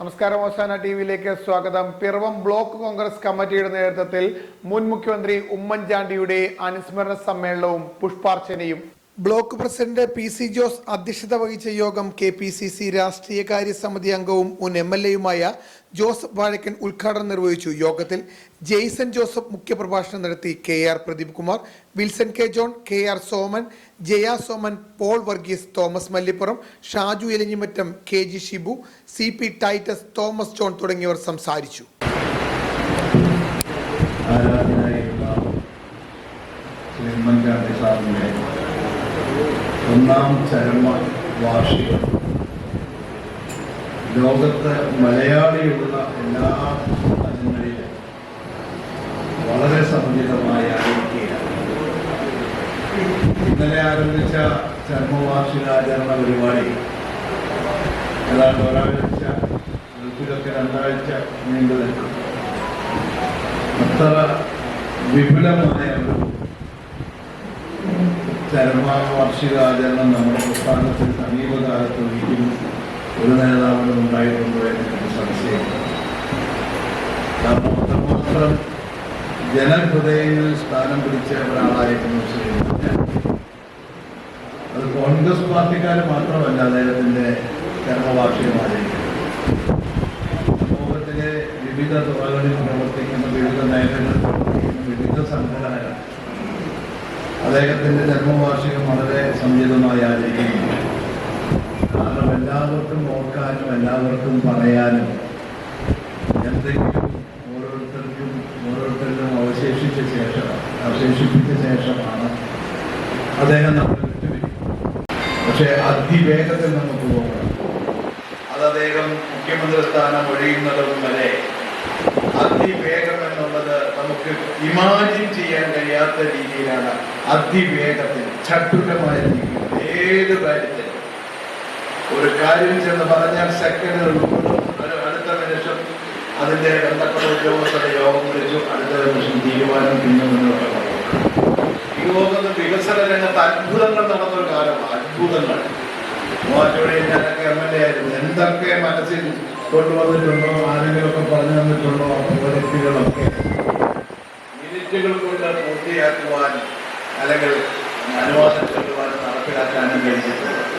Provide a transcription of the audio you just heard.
നമസ്കാരം ഓശാന ടി വിയിലേക്ക് സ്വാഗതം. പിറവം ബ്ലോക്ക് കോൺഗ്രസ് കമ്മിറ്റിയുടെ നേതൃത്വത്തിൽ മുൻ മുഖ്യമന്ത്രി ഉമ്മൻചാണ്ടിയുടെ അനുസ്മരണ സമ്മേളനവും പുഷ്പാർച്ചനയും block president P C Jose അധ്യക്ഷത വഹിച്ച യോഗം കെ പി സി സി രാഷ്ട്രീയകാര്യ സമിതി അംഗവും മുൻ എം എൽ എയുമായ ജോസഫ് വാഴക്കൻ ഉദ്ഘാടനം നിർവഹിച്ചു. യോഗത്തിൽ ജെയ്സൺ ജോസഫ് മുഖ്യപ്രഭാഷണം നടത്തി K R Pradeep Kumar Wilson K John K R Soman Jaya Soman Paul Varghese Thomas Mallippuram Shaju Elinjimattam K G Shibu C P Titus Thomas John തുടങ്ങിയവർ സംസാരിച്ചു. ഉമ്മൻചാണ്ടി സാറിന്റെ ഒന്നാം ചരമ വാർഷികം. ലോകത്ത് മലയാളിയുള്ള എല്ലാ സ്ഥലങ്ങളിലും വളരെ സമുചിതമായ ആചരിക്കുകയാണ് ഇന്നലെ ആരംഭിച്ച ചരമവാർഷികാചരണ പരിപാടി. ഏതാണ്ട് ഒരാഴ്ച ഗൾഫിലൊക്കെ രണ്ടാഴ്ച നീണ്ടു നിൽക്കും അത്ര വിപുലമായ ഒരു ചരമവാർഷികാചരണം നമ്മുടെ പ്രസ്ഥാനത്തിൽ സമീപകാലത്ത് ഒരിക്കലും ഒരു നേതാവിനും ഉണ്ടായിട്ടുണ്ടോ എന്ന് എനിക്ക് സംശയമില്ല കാരണം അത്രമാത്രം ജനഹൃദയങ്ങളിൽ സ്ഥാനം പിടിച്ച ഒരാളായിരുന്നു ശ്രീ. അത് കോൺഗ്രസ് പാർട്ടിക്കാർ മാത്രമല്ല അദ്ദേഹത്തിന്റെ ചരമവാർഷികം ആചരിക്കുന്നത് സമൂഹത്തിലെ വിവിധ തുറകളിൽ പ്രവർത്തിക്കുന്ന വിവിധ മേഖലകളിൽ പ്രവർത്തിക്കുന്ന വിവിധ സംഘടനകൾ അദ്ദേഹത്തിന്റെ ജന്മവാർഷികം വളരെ സമുചിതമായി ആചരിക്കുന്നു. കാരണം എല്ലാവർക്കും ഓർക്കാനും എല്ലാവർക്കും പറയാനും എന്തെങ്കിലും ഓരോരുത്തർക്കും ഓരോരുത്തരിലും അവശേഷിച്ച ശേഷം അവശേഷിപ്പിച്ച ശേഷമാണ് അദ്ദേഹം നമ്മൾ വിട്ടുപിരിക്കുന്നത് പക്ഷേ അതിവേഗത്തിൽ നമുക്ക് പോകണം അത് അദ്ദേഹം മുഖ്യമന്ത്രി സ്ഥാനം ഒഴിയുന്നതും വരെ അതിവേഗം നമുക്ക് ഇമാജിൻ ചെയ്യാൻ കഴിയാത്ത രീതിയിലാണ് അതിവേഗത്തിൽ ചട്ടുരമായ രീതിയിൽ ഏത് കാര്യത്തിൽ ഒരു കാര്യം ചെന്ന് പറഞ്ഞാൽ സെക്കൻഡുകൾ ഒരു അടുത്ത നിമിഷം അതിന്റെ ബന്ധപ്പെട്ട ഉദ്യോഗസ്ഥരുടെ യോഗം വിളിച്ചു. അടുത്ത നിമിഷം തീരുമാനം പിന്നെ ലോകത്ത് വികസന രംഗത്ത് അത്ഭുതങ്ങൾ നടന്നൊരു കാലമാണ്. അത്ഭുതങ്ങൾ. മൂവാറ്റോടെ ഞാനൊക്കെ എം എൽ എ ആയിരുന്നു. എന്തൊക്കെ മനസ്സിൽ കൊണ്ടുവന്നിട്ടുണ്ടോ? ആരെങ്കിലുമൊക്കെ പറഞ്ഞു മിനിറ്റുകൾ കൊണ്ട് പൂർത്തിയാക്കുവാൻ അല്ലെങ്കിൽ അനുവാദം കിട്ടുവാൻ നടപ്പിലാക്കാനും കഴിഞ്ഞിട്ടുണ്ട്.